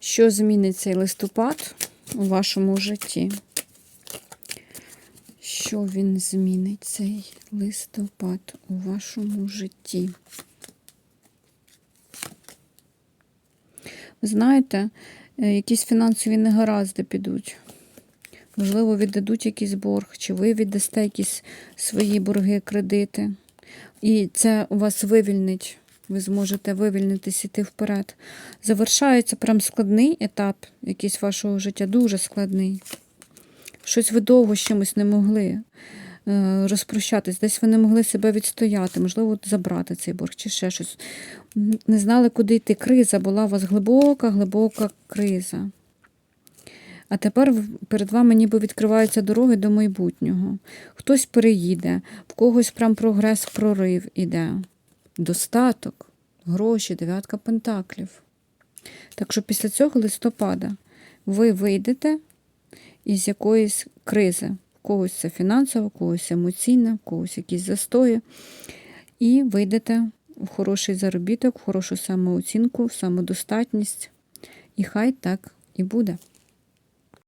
Що змінить цей листопад у вашому житті? Що він змінить цей листопад у вашому житті? Знаєте, е, якісь фінансові негаразди підуть. Можливо, віддадуть якийсь борг, чи ви віддасте якісь свої борги, кредити. І це у вас вивільнить. Ви зможете вивільнитись іти вперед. Завершається прям складний етап якийсь вашого життя, дуже складний. Щось ви довго з чимось не могли е, розпрощатись, десь ви не могли себе відстояти, можливо, забрати цей борг чи ще щось. Не знали, куди йти. Криза була у вас глибока, глибока криза. А тепер перед вами ніби відкриваються дороги до майбутнього. Хтось переїде, в когось прям прогрес, прорив іде. Достаток, гроші, дев'ятка пентаклів. Так що після цього листопада ви вийдете із якоїсь кризи. В когось це фінансово, в когось емоційна, в когось якісь застої. І вийдете в хороший заробіток, в хорошу самооцінку, в самодостатність. І хай так і буде.